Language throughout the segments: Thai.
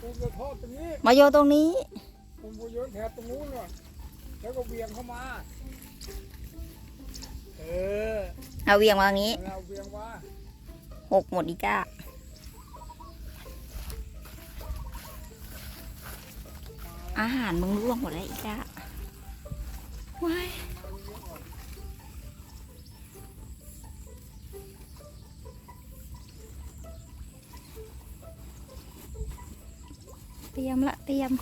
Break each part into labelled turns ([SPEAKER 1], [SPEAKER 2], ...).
[SPEAKER 1] ปูจะทอดตรงนี้
[SPEAKER 2] มาโยนตรงนี้
[SPEAKER 1] ปูปูโยนแถบตรงนู้นน่ะแล้วก็เวียงเข้ามา เออ
[SPEAKER 2] เอาเวียงมาอย่างนี้
[SPEAKER 1] เราเวียงว่า
[SPEAKER 2] หกหมดอีก้าอาหารมึงร่วงหมดแล้วอีก้าว้าย ตรียมละเตรียม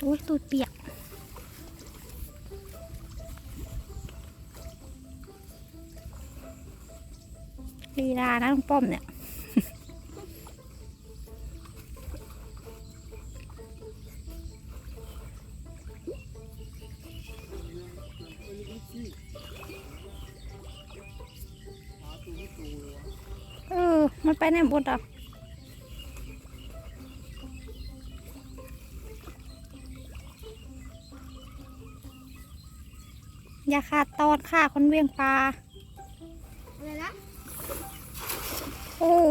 [SPEAKER 2] โอ้ยตูดเปียกลีลานะลุงป้อมเนี่ย มันไปไหนหมดอะอย่าขาดตอนค่ะคนเวียงปลา
[SPEAKER 3] อะไรนะ
[SPEAKER 2] โอ้โห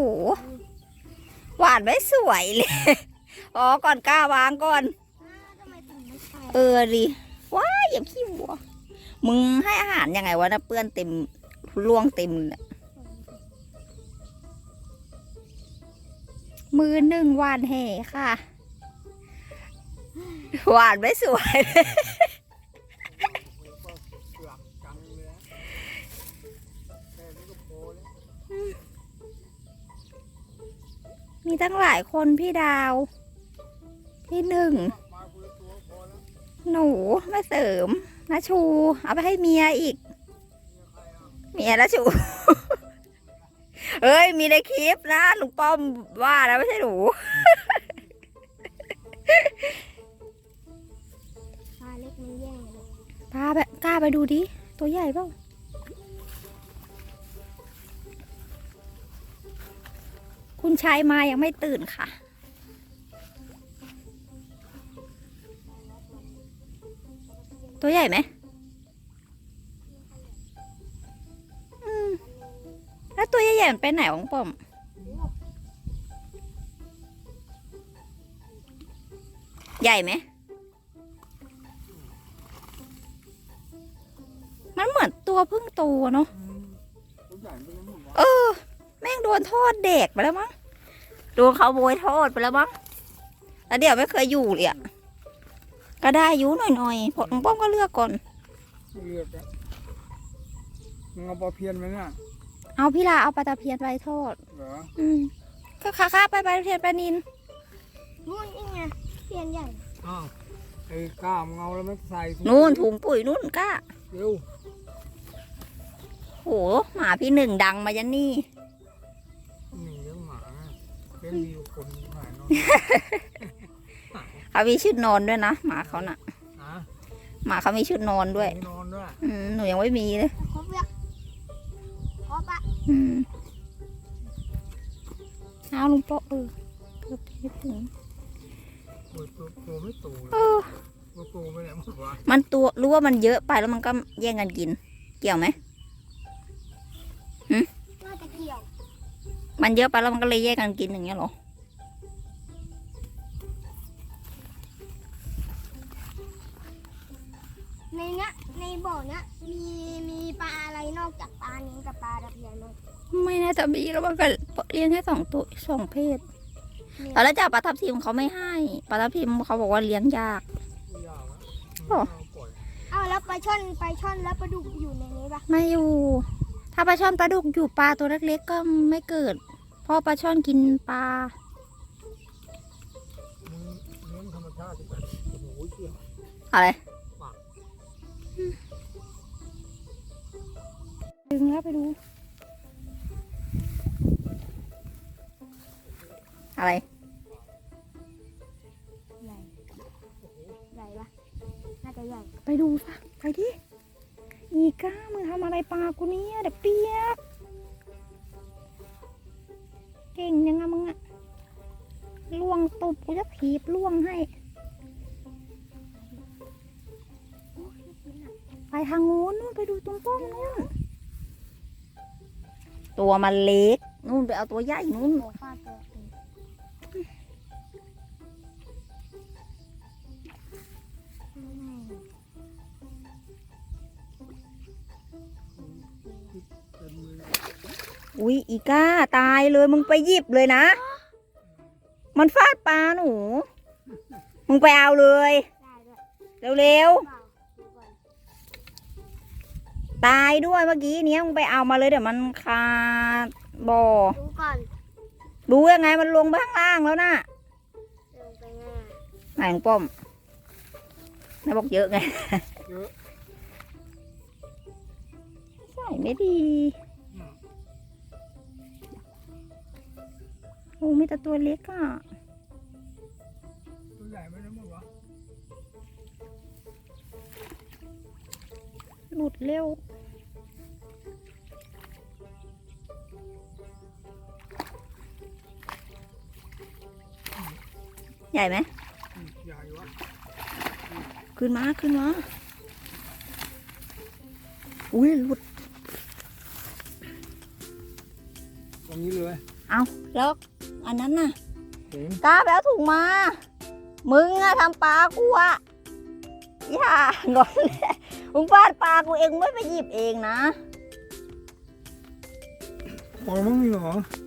[SPEAKER 2] หวานไม่สวยเลย อ๋อ ก่อนกล้าวางก่อน
[SPEAKER 3] อ้าวทำไมถึงไม่ใช่
[SPEAKER 2] เออดิว้ายอย่าขี้วัว มึงให้อาหารยังไงวะนะเปื้อนเต็มล่วงเต็มเลย มือหนึ่งหวานแห่ค่ะ หวานไม่สวยเลยมีตั้งหลายคนพี่ดาว พี่หนึ่ง หนูมาเสริมนะชู เอาไปให้เมียอีก เมียนะชู เอ้ย มีในคลิปนะลุงป้อมว่านะไม่ใช่หนู
[SPEAKER 3] ปลาเล็กมันแย่งเลย
[SPEAKER 2] พาไปกล้าไปดูดิ ตัวใหญ่เปล่าคุณชายมายังไม่ตื่นค่ะตัวใหญ่ไหม นไปไหนวะป้อมใหญ่ไหม มันเหมือนตัวพิ่งตั
[SPEAKER 1] วใหญ่ไปแล้วหมดวะ
[SPEAKER 2] เออ แม่งโดนทอดเด็กไปแล้วมั้ง โดนเขาโบยทอดไปแล้วมั้ง แล้วเดี๋ยวไม่เคยอยู่เลยอะก็ได้อยุหน่อยๆพอลุงป้อมก็เลือกก่อน
[SPEAKER 1] เลือกอะมึงเอาปลาเพียนไหมเนี่ย
[SPEAKER 2] เอาพี่ลาเอาปลาตะเพียนไปทอด
[SPEAKER 1] เหรอ
[SPEAKER 2] อืมก็ค้าค้าไปปลาตะเพียนปลานิน
[SPEAKER 3] นู่นนี่ไงเพียนใหญ่
[SPEAKER 1] อ้าวไอ้ก้ามึงเอาแล้วไม่ใส่ถุง
[SPEAKER 2] นู่นถุงปุ๋ยนู่นก้า
[SPEAKER 1] เร็ว
[SPEAKER 2] โหหมาพี่หนึ่งดังมายันนี่
[SPEAKER 1] หนีเลี้ยงหมาไงเป็นมีอยู่คนหายเนาะ
[SPEAKER 2] เขามีชุดนอนด้วยนะหมาเขาน่ะ
[SPEAKER 1] อะ
[SPEAKER 2] หมาเขามีชุดนอนด้วย
[SPEAKER 1] มีนอนด้วย
[SPEAKER 2] อืมหนูยังไม่มีเลย
[SPEAKER 3] อะ
[SPEAKER 2] อืมเอาลุงโปะเออเกือบไม่ถึง
[SPEAKER 1] ตัวตัวตัวไม่โตเลย
[SPEAKER 2] เออ
[SPEAKER 1] ตัวโตไปไหนหมดวะ
[SPEAKER 2] มันตัวรู้ว่ามันเยอะไปแล้วมันก็แย่งกันกิน เกี่ยวไหม
[SPEAKER 3] น่าจะเกี่ยว
[SPEAKER 2] มันเยอะไปแล้วมันก็เลยแย่งกันกินอย่างเงี้ยเหรอ
[SPEAKER 3] ในเนี้ยใน บ่อเนี้ยมีมีปลาอะไรนอกจากปลานิ้งกับปลาตะเพียนมั้ง
[SPEAKER 2] ไม่น่าจะมีแล้วมันก็เลี้ยงแค่สองตัวสองเพศ
[SPEAKER 3] เนี่ย
[SPEAKER 2] ตอนแรกจะเอาปลาทับทิมเขาไม่ให้ปลาทับทิมเขาบอกว่าเลี้ยงยาก
[SPEAKER 1] ไม่ยากแล้ว
[SPEAKER 2] หรอ
[SPEAKER 1] เอาปล่อย
[SPEAKER 3] อ้าวแล้วปลาช่อนปลาช่อนแล้วปลาดุกอยู่ในนี้ปะ
[SPEAKER 2] ไม่อยู่ ถ้าปลาช่อนปลาดุกอยู่ปลาตัวเล็กๆก็ไม่เกิด เพราะปลาช่อนกินปลา
[SPEAKER 1] มึงเลี้ยงธรรมชาติไปโอ้โหเชี่ย
[SPEAKER 2] อะไรึงแล้วไปดู อะไร
[SPEAKER 3] ใหญ่ใหญ่ปะน่าจะใหญ่
[SPEAKER 2] ไปดูซะไปดิอีก้ามึงทำอะไรปลากูเนี่ยเดี๋ยวเปียกเก่งยังไงมึงอะล่วงตุบกูจะถีบล่วงให้ไปทางงูนนู่นไปดูตรงป้อมนู่น ตัวมันเล็กนู่นไปเอาตัวใหญ่นู่น
[SPEAKER 3] วฟาดตัวเองอืม
[SPEAKER 1] เต็มมือ
[SPEAKER 2] อุ้ยอีก้าตายเลยมึงไปหยิบเลยนะ มันฟาดปลาหนู มึงไปเอาเลย เร็วๆ ตายด้วยเมื่อกี้เนี้ยมึงไปเอามาเลยเดี๋ยวมันคาบ่อ
[SPEAKER 3] ดูก่อน
[SPEAKER 2] รู้ยังไงมันลงไปข้างล่างแล้วนะ
[SPEAKER 3] ลงไปไง
[SPEAKER 2] ไหนของป้อมนายบอกเยอะไง
[SPEAKER 1] เยอะ
[SPEAKER 2] ใส่ไม่ดี
[SPEAKER 1] อืม
[SPEAKER 2] โอ้มีแต่ตัวเล็กอะ
[SPEAKER 1] ตัวใหญ่ไม่ได้หมดว
[SPEAKER 2] หลุดเร็ว ใหญ่ไหม
[SPEAKER 1] อืมใหญ่วะ
[SPEAKER 2] ขึ้นมาขึ้นมา อุ้ยหลุด
[SPEAKER 1] ตรงนี้เลย
[SPEAKER 2] เอาแล้วอันนั้นน่ะ
[SPEAKER 1] เห็น
[SPEAKER 2] กล้าไปเอาถุงมา มึงอะทำปลากูอะอย่างอนเลย มึงฟาดปลากูเองไม่ไปหยิบเองนะ
[SPEAKER 1] พอมั้งเหรอ